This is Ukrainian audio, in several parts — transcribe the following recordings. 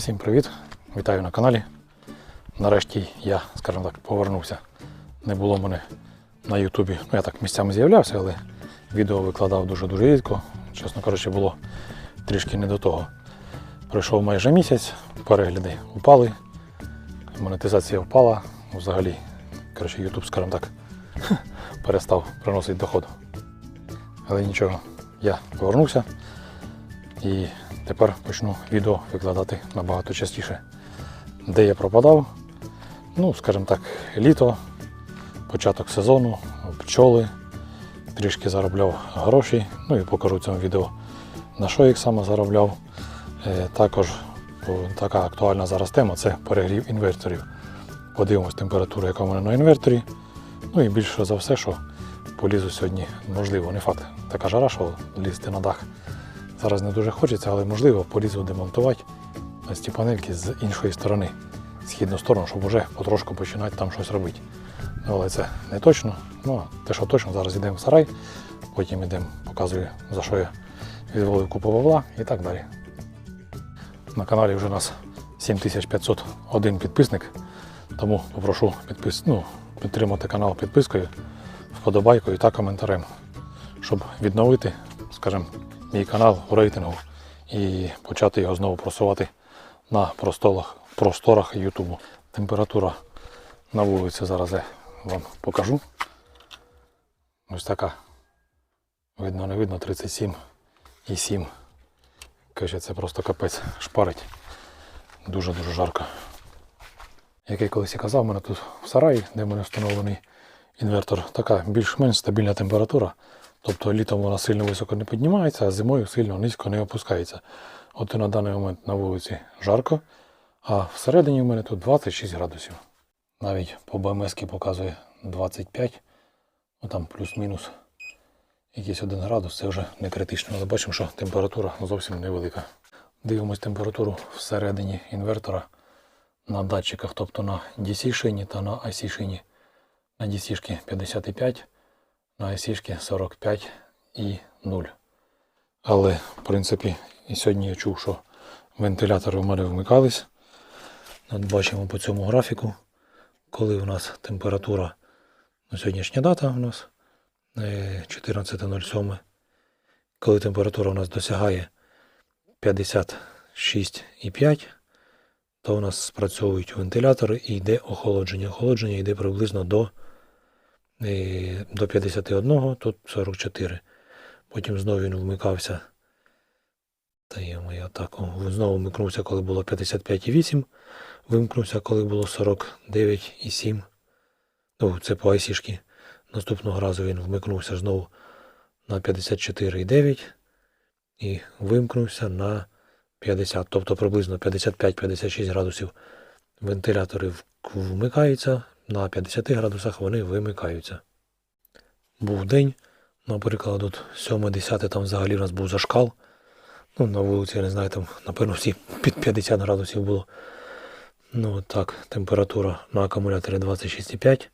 Всім привіт! Вітаю на каналі. Нарешті я, скажімо так, повернувся. Не було мене на Ютубі. Ну, я так місцями з'являвся, але відео викладав дуже-дуже рідко. Чесно кажучи, було трішки не до того. Пройшов майже місяць, перегляди впали, монетизація впала. Взагалі, коротше, Ютуб, скажімо так, перестав приносити доход. Але нічого, я повернувся і тепер почну відео викладати набагато частіше. Де я пропадав? Ну, скажімо так, літо, початок сезону, пчоли, трішки заробляв гроші, ну і покажу в цьому відео, на що їх саме заробляв. Е, Також така актуальна зараз тема це перегрів інверторів. Подивимось температуру, яка в мене на інверторі. Ну і більше за все, що полізу сьогодні, можливо, не факт. Така жара, що лізти на дах зараз не дуже хочеться, але можливо полізу демонтувати ці панельки з іншої сторони, східну сторону, щоб вже потрошку починати там щось робити. Ну, але це не точно. Ну, те, що точно, зараз йдемо в сарай, потім йдемо, показую, за що я відволив купу бабла і так далі. На каналі вже у нас 7501 підписник, тому попрошу підпис... ну, підтримати канал підпискою, вподобайкою та коментарем, щоб відновити, скажімо, мій канал у рейтингу і почати його знову просувати на просторах, просторах Ютубу. Температура на вулиці зараз я вам покажу. Ось така. Видно, не видно 37,7. Каже, це просто капець шпарить. Дуже-дуже жарко. Як я колись і казав, у мене тут в сараї, де в мене встановлений інвертор, така більш-менш стабільна температура. Тобто літом вона сильно високо не піднімається, а зимою сильно низько не опускається. От на даний момент на вулиці жарко, а всередині в мене тут 26 градусів. Навіть по БМС показує 25, ну там плюс-мінус якийсь один градус, це вже не критично, але бачимо, що температура зовсім невелика. Дивимось температуру всередині інвертора на датчиках, тобто на DC шині та на IC шині. На DC шки 55, на IC 45 і 0. Але, в принципі, і сьогодні я чув, що вентилятори в мене вмикались. От бачимо по цьому графіку, коли у нас температура, ну, сьогоднішня дата у нас е, 14.07. Коли температура у нас досягає 56,5, то у нас спрацьовують вентилятори і йде охолодження. Охолодження йде приблизно до, е, до 51, тут 44. Потім знову він вмикався. Та є моя так. Знову вмикнувся, коли було 55,8. Вимкнувся, коли було 49,7. Ну, це по IC-шки. Наступного разу він вмикнувся знову на 54,9 і вимкнувся на 50, тобто приблизно 55-56 градусів вентилятори вмикаються, на 50 градусах вони вимикаються. Був день, наприклад, от 7-10 там взагалі у нас був зашкал. Ну, на вулиці, я не знаю, там, напевно, всі під 50 градусів було. Ну, от так, температура на акумуляторі 26,5.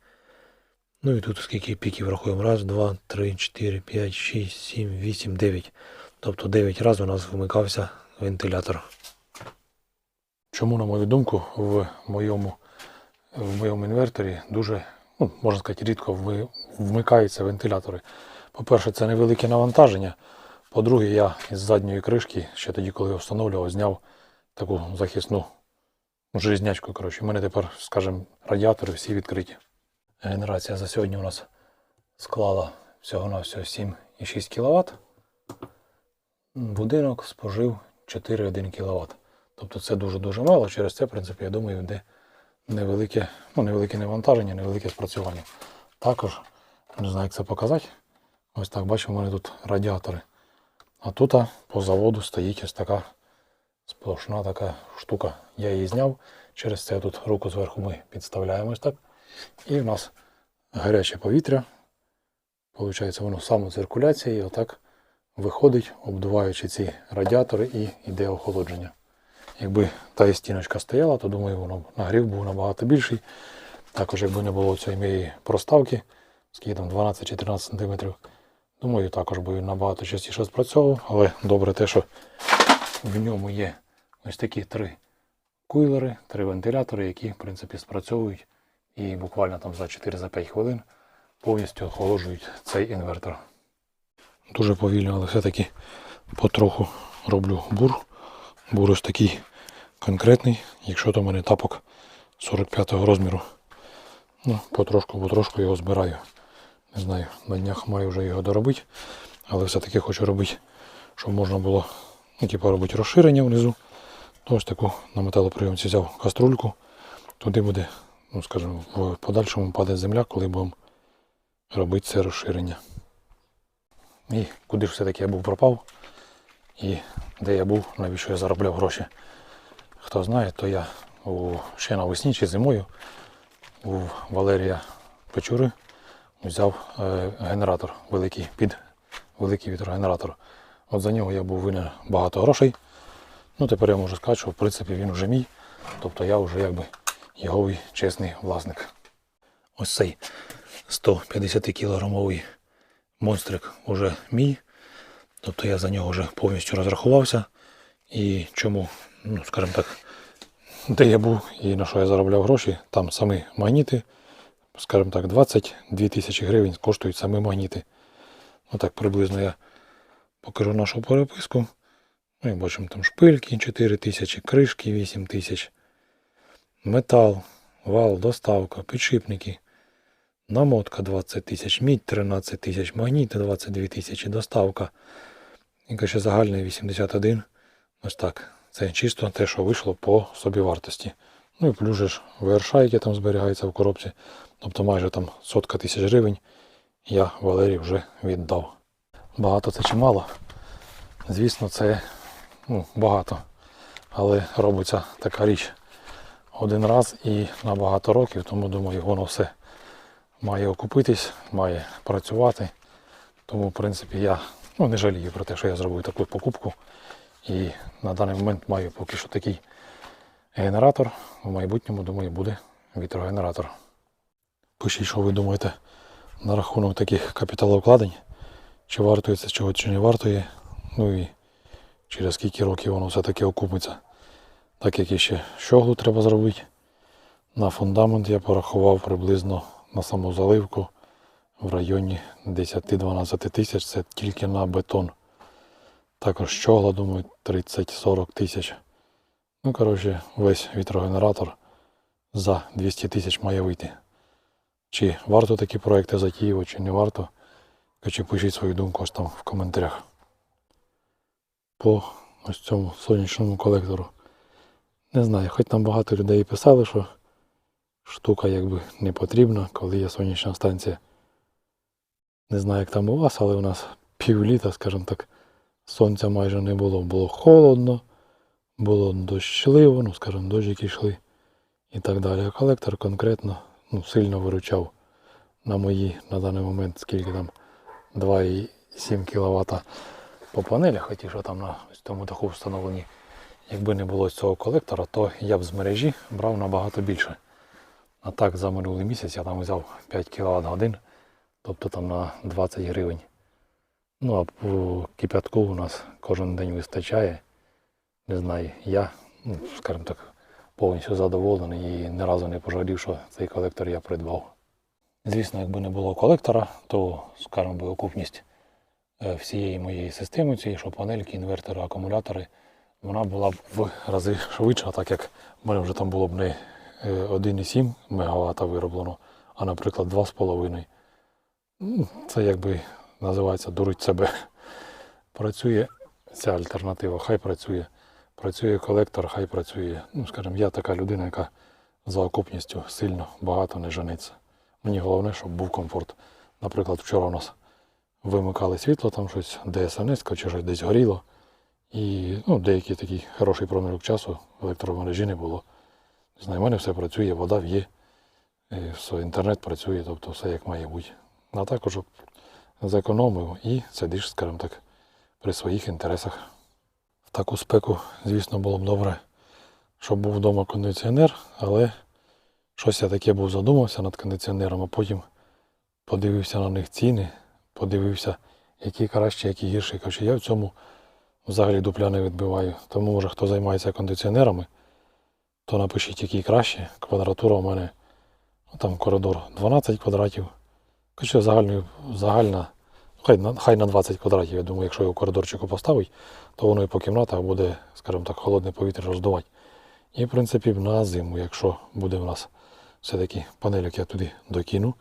Ну і тут скільки піків рахуємо. Раз, два, три, чотири, п'ять, шість, сім, вісім, дев'ять. Тобто 9 разів у нас вмикався вентилятор. Чому, на мою думку, в моєму, в моєму інверторі дуже, ну, можна сказати, рідко вмикаються вентилятори. По-перше, це невелике навантаження. По-друге, я із задньої кришки, ще тоді, коли його встановлював, зняв таку захисну железнячку. Коротше. У мене тепер, скажімо, радіатори всі відкриті. Генерація за сьогодні у нас склала всього-навсього 7,6 кВт. Будинок спожив 4,1 кВт. Тобто це дуже-дуже мало. Через це, в принципі, я думаю, йде невелике, ну, невелике навантаження, невелике спрацювання. Також, не знаю, як це показати. Ось так бачимо, у мене тут радіатори. А тут по заводу стоїть ось така сплошна така штука. Я її зняв. Через це тут руку зверху ми підставляємо ось так. І в нас гаряче повітря. Получається, воно самоциркуляція і отак виходить, обдуваючи ці радіатори і йде охолодження. Якби та стіночка стояла, то думаю, воно нагрів був набагато більший. Також, якби не було цієї моєї проставки, скільки там 12-14 см, думаю, також би він набагато частіше спрацьовував, але добре те, що в ньому є ось такі три кулери, три вентилятори, які, в принципі, спрацьовують і буквально там за 4-5 хвилин повністю охолоджують цей інвертор. Дуже повільно, але все-таки потроху роблю бур. Бур ось такий конкретний, якщо то в мене тапок 45-го розміру. Ну, потрошку, потрошку його збираю. Не знаю, на днях маю вже його доробити, але все-таки хочу робити, щоб можна було ну, типу, робити розширення внизу. То ось таку на металоприйомці взяв каструльку. Туди буде, ну скажімо, в подальшому паде земля, коли будемо робити це розширення. І куди ж все-таки я був пропав, і де я був, навіщо я заробляв гроші. Хто знає, то я у, ще навесні чи зимою у Валерія Печури взяв е, генератор великий під великий вітрогенератор. От за нього я був винен багато грошей. Ну тепер я можу сказати, що в принципі він вже мій. Тобто я вже якби його чесний власник. Ось цей 150 кілограмовий монстрик уже мій. Тобто я за нього вже повністю розрахувався. І чому, ну скажімо так, де я був і на що я заробляв гроші, там самі магніти, скажімо так, 22 тисячі гривень коштують самі магніти. Ну так приблизно я покажу нашу переписку. Ну, і бачимо там шпильки 4 тисячі, кришки 8 тисяч, метал, вал, доставка, підшипники, намотка 20 тисяч, мідь 13 тисяч, магніти 22 тисячі, доставка. І ще загальний 81. Ось так. Це чисто те, що вийшло по собівартості. Ну і плюс ж ВРШ, яке там зберігається в коробці. Тобто майже там сотка тисяч гривень я Валерій вже віддав. Багато це чи мало? Звісно, це ну, багато. Але робиться така річ один раз і на багато років, тому думаю, воно все має окупитись, має працювати. Тому, в принципі, я ну, не жалію про те, що я зробив таку покупку. І на даний момент маю поки що такий генератор. В майбутньому, думаю, буде вітрогенератор. Пишіть, що ви думаєте на рахунок таких капіталовкладень. Чи вартує це чого, чи не вартує. Ну і через скільки років воно все-таки окупиться. Так як і ще щоглу треба зробити. На фундамент я порахував приблизно на саму заливку в районі 10-12 тисяч. Це тільки на бетон. Також щогла, думаю, 30-40 тисяч. Ну, коротше, весь вітрогенератор за 200 тисяч має вийти. Чи варто такі проекти затіювати, чи не варто. Коротше, пишіть свою думку ось там в коментарях. По ось цьому сонячному колектору. Не знаю, хоч там багато людей писали, що штука якби не потрібна, коли є сонячна станція. Не знаю, як там у вас, але у нас півліта, скажімо так, сонця майже не було. Було холодно, було дощливо, ну, скажімо, дощики йшли і так далі. А колектор конкретно ну, сильно виручав на мої на даний момент, скільки там 2,7 кВт по панелях, хоч що там на ось тому даху встановлені. Якби не було цього колектора, то я б з мережі брав набагато більше. А так за минулий місяць я там взяв 5 кВт годин, тобто там на 20 гривень. Ну а по кипятку у нас кожен день вистачає. Не знаю, я, ну, скажімо так, повністю задоволений і ні разу не пожалів, що цей колектор я придбав. Звісно, якби не було колектора, то, скажімо, би, окупність е, всієї моєї системи, цієї, що панельки, інвертори, акумулятори, вона була б в рази швидша, так як в мене вже там було б не е, 1,7 МВт вироблено, а, наприклад, 2,5. Ну, Це якби називається дурить себе. Працює ця альтернатива, хай працює. Працює колектор, хай працює. Ну, скажімо, я така людина, яка за окупністю сильно багато не жениться. Мені головне, щоб був комфорт. Наприклад, вчора у нас вимикали світло, там щось ДСНС чи щось десь горіло. І ну, деякий такий хороший проміжок часу електромережі не було. В мене все працює, вода є, все, інтернет працює, тобто все як має бути. А також зекономив і сидиш, скажімо так, при своїх інтересах. В таку спеку, звісно, було б добре, щоб був вдома кондиціонер, але щось я таке був задумався над кондиціонером, а потім подивився на них ціни, подивився, які краще, які гірші. Кажу, я в цьому взагалі дупля не відбиваю. Тому, може, хто займається кондиціонерами, то напишіть, який краще. Квадратура у мене ну, там коридор 12 квадратів. Хоча загальна, загальна хай, на- хай на 20 квадратів. Я думаю, якщо його коридорчику поставить, то воно і по кімнатах буде, скажімо так, холодне повітря роздувати. І, в принципі, на зиму, якщо буде в нас все-таки панельок я туди докину,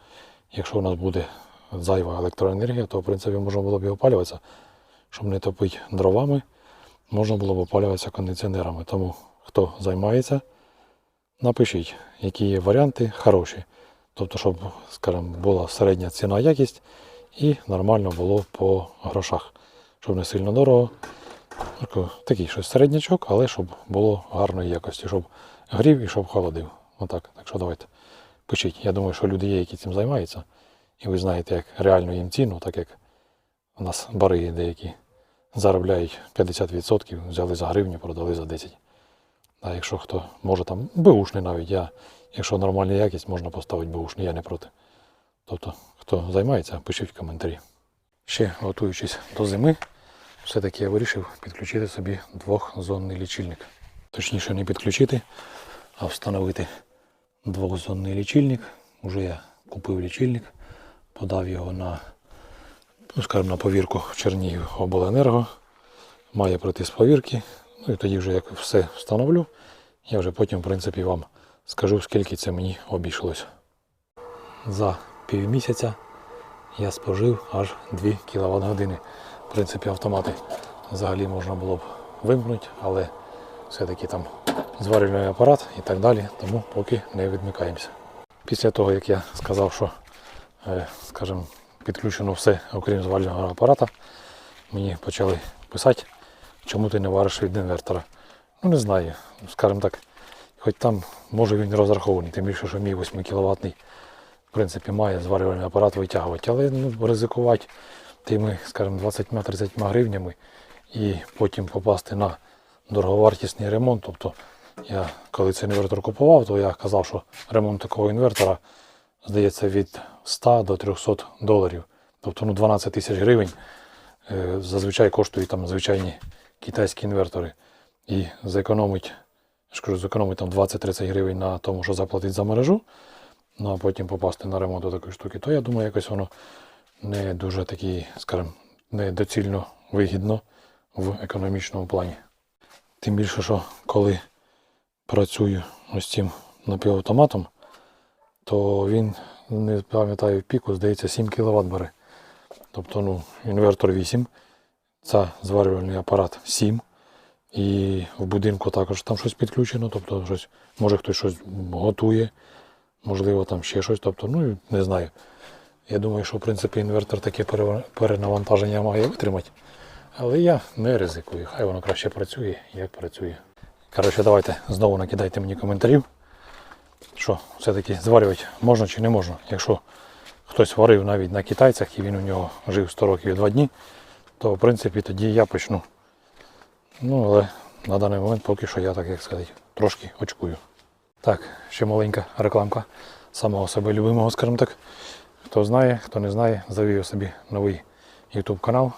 якщо у нас буде зайва електроенергія, то в принципі можна було б і опалюватися, щоб не топити дровами, можна було б опалюватися кондиціонерами. Тому хто займається, напишіть, які є варіанти хороші. Тобто, щоб, скажімо, була середня ціна якість і нормально було по грошах. Щоб не сильно дорого. Такий щось середнячок, але щоб було гарної якості, щоб грів і щоб холодив. Отак. Так що давайте. Пишіть. Я думаю, що люди є, які цим займаються. І ви знаєте, як реально їм ціну, так як у нас бари деякі заробляють 50%, взяли за гривню, продали за 10. А якщо хто може там беушний навіть, я, якщо нормальна якість, можна поставити беушний, я не проти. Тобто, хто займається, пишіть в коментарі. Ще готуючись до зими, все-таки я вирішив підключити собі двохзонний лічильник. Точніше, не підключити, а встановити двохзонний лічильник. Уже я купив лічильник, подав його на, ну, скажімо, на повірку Чернігів обленерго. Має пройти з повірки. Ну і тоді вже як все встановлю, я вже потім, в принципі, вам скажу, скільки це мені обійшлось. За півмісяця я спожив аж 2 кВт години. В принципі, автомати взагалі можна було б вимкнути, але все-таки там зварювальний апарат і так далі, тому поки не відмикаємося. Після того, як я сказав, що е, скажімо, підключено все, окрім зварювального апарата, мені почали писати, чому ти не вариш від інвертора. Ну не знаю, скажімо так, хоч там може він розрахований, тим більше, що мій 8 кВт в принципі, має зварювальний апарат витягувати, але ну, ризикувати тими, скажімо, 20-30 гривнями і потім попасти на дороговартісний ремонт. Тобто я коли цей інвертор купував, то я казав, що ремонт такого інвертора здається від 100 до 300 доларів. Тобто ну, 12 тисяч гривень е, зазвичай коштують там звичайні китайські інвертори. І зекономить, я ж кажу, зекономить там 20-30 гривень на тому, що заплатить за мережу ну а потім попасти на ремонт такої штуки, то я думаю, якось воно не дуже такі, скажімо, не доцільно вигідно в економічному плані. Тим більше, що коли працюю ось цим напівавтоматом, то він, не пам'ятаю, піку, здається, 7 кВт бере. Тобто, ну, інвертор 8, це зварювальний апарат 7. І в будинку також там щось підключено, тобто щось, може хтось щось готує, можливо, там ще щось. Тобто, ну не знаю. Я думаю, що в принципі інвертор таке перенавантаження має витримати. Але я не ризикую. Хай воно краще працює, як працює. Коротше, давайте знову накидайте мені коментарів, що все-таки зварювати можна чи не можна. Якщо хтось варив навіть на китайцях і він у нього жив 100 років і 2 дні, то в принципі тоді я почну. Ну, але на даний момент поки що я, так як сказати, трошки очкую. Так, ще маленька рекламка самого себе любимого, скажімо так. Хто знає, хто не знає, завів собі новий YouTube канал.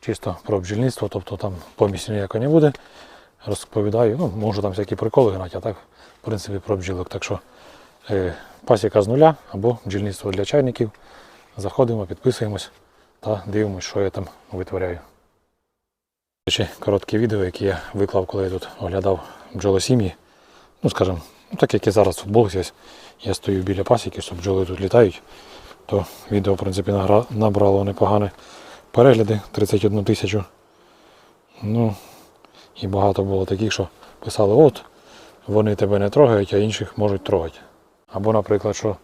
Чисто про бджільництво, тобто там помісті ніякої не буде. Розповідаю, ну, можу там всякі приколи гнати, а так, в принципі, про бджілок. Так що е, пасіка з нуля або бджільництво для чайників. Заходимо, підписуємось та дивимося, що я там витворяю. Ще коротке відео, яке я виклав, коли я тут оглядав бджолосім'ї. Ну, скажімо, ну, так як і зараз футболці, ось я стою біля пасіки, щоб бджоли тут літають, то відео, в принципі, набрало непогане перегляди 31 тисячу. Ну, і багато було таких, що писали, от, вони тебе не трогають, а інших можуть трогати. Або, наприклад, що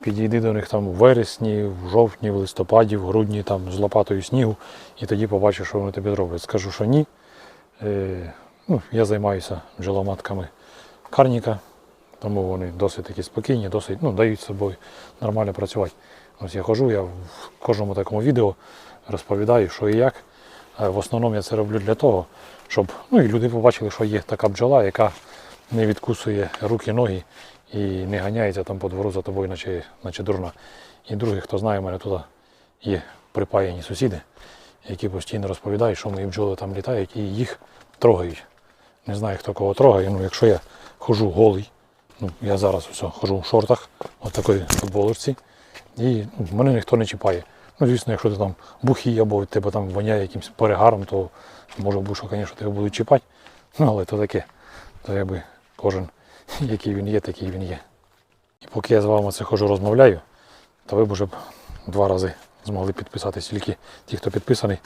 підійди до них там в вересні, в жовтні, в листопаді, в грудні там з лопатою снігу, і тоді побачиш, що вони тобі зроблять. Скажу, що ні. Е, ну, я займаюся бджоломатками карніка, тому вони досить такі спокійні, досить ну, дають собою нормально працювати. Ось я хожу, я в кожному такому відео розповідаю, що і як. Е, В основному я це роблю для того, щоб ну, і люди побачили, що є така бджола, яка не відкусує руки, ноги і не ганяється там по двору за тобою, наче, наче дурна. І другий, хто знає, у мене тут є припаяні сусіди, які постійно розповідають, що мої бджоли там літають і їх трогають. Не знаю, хто кого трогає. Ну, якщо я хожу голий. Ну, я зараз все, хожу в шортах, от такої футболочці, і ну, мене ніхто не чіпає. Ну, звісно, якщо ти там бухий або тебе там воняє якимось перегаром, то може бути, що, звісно, тебе будуть чіпати. Ну, але то таке. То якби кожен, який він є, такий він є. І поки я з вами це хожу розмовляю, то ви б вже б два рази змогли підписатись. Тільки ті, хто підписаний,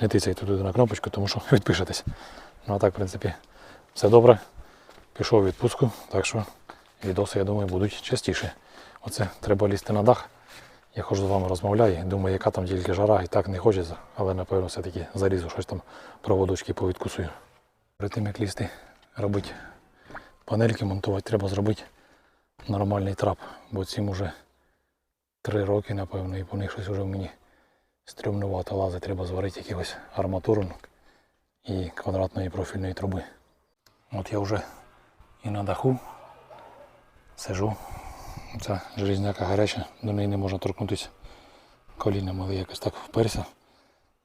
не тицяйте туди на кнопочку, тому що відпишетесь. Ну а так, в принципі, все добре. Пішов у відпустку, так що відоси, я думаю, будуть частіше. Оце треба лізти на дах. Я ходжу з вами розмовляю, думаю, яка там тільки жара, і так не хочеться, але напевно все-таки зарізу щось там проводочки повідкусую. Перед тим як лізти, робити панельки, монтувати, треба зробити нормальний трап, бо цим уже три роки, напевно, і по них щось вже в мені стрімнувато лазить. Треба зварити якихось арматуру і квадратної профільної труби. От я вже і на даху сижу. Ця железняка гаряча, до неї не можна торкнутися коліном, але якось так вперся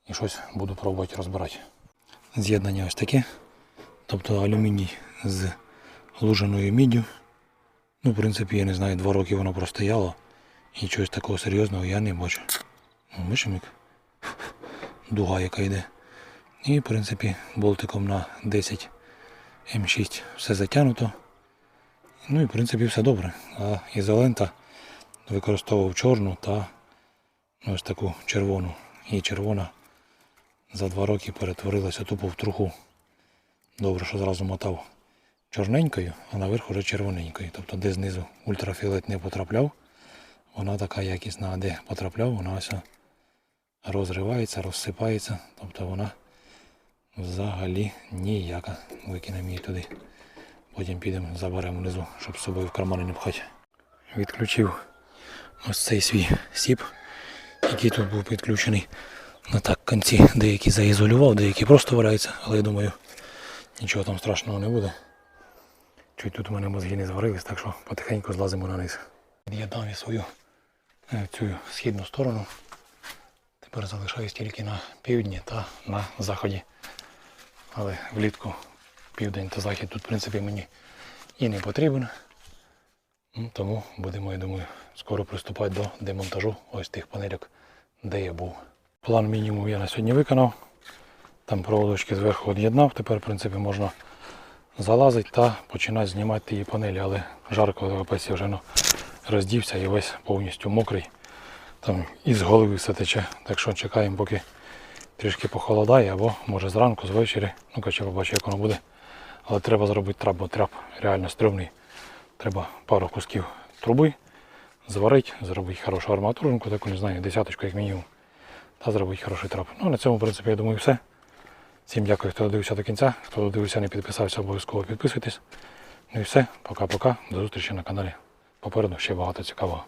і щось буду пробувати розбирати. З'єднання ось таке. Тобто алюміній з луженою міддю. Ну, в принципі, я не знаю, два роки воно простояло. І чогось такого серйозного я не бачу. Ну, як дуга яка йде. І, в принципі, болтиком на 10 М6 все затягнуто. Ну і в принципі все добре. А ізолента використовував чорну та ось таку червону. І червона за два роки перетворилася тупо в труху. Добре, що зразу мотав чорненькою, а наверху вже червоненькою. Тобто де знизу ультрафіолет не потрапляв, вона така якісна, а де потрапляв, вона ось розривається, розсипається. Тобто вона взагалі ніяка. Викинемо її туди. Потім підемо, заберемо внизу, щоб з собою в кармани не пхати. Відключив ось цей свій сіп, який тут був підключений. На так кінці деякі заізолював, деякі просто валяються, але я думаю, нічого там страшного не буде. Чуть тут у мене мозги не зварились, так що потихеньку злазимо на низ. Від'єднав я свою е, цю східну сторону. Тепер залишаюсь тільки на півдні та на заході. Але влітку південь та захід тут, в принципі, мені і не потрібен. Ну, Тому будемо, я думаю, скоро приступати до демонтажу ось тих панельок, де я був. План мінімум я на сьогодні виконав. Там проводочки зверху від'єднав. Тепер, в принципі, можна залазити та починати знімати ті панелі, але жарко капець я вже ну, роздівся і весь повністю мокрий. Там із голови все тече. Так що чекаємо, поки трішки похолодає, або може зранку, з вечері. Ну, коротше, побачу, як воно буде. Але треба зробити трап, бо трап реально стрьомний. Треба пару кусків труби зварити, зробити хорошу арматуринку, таку, не знаю, десяточку як мінімум. Та зробити хороший трап. Ну, на цьому, в принципі, я думаю, все. Всім дякую, хто додивився до кінця. Хто додивився, не підписався, обов'язково підписуйтесь. Ну і все. Пока-пока. До зустрічі на каналі. Попереду ще багато цікавого.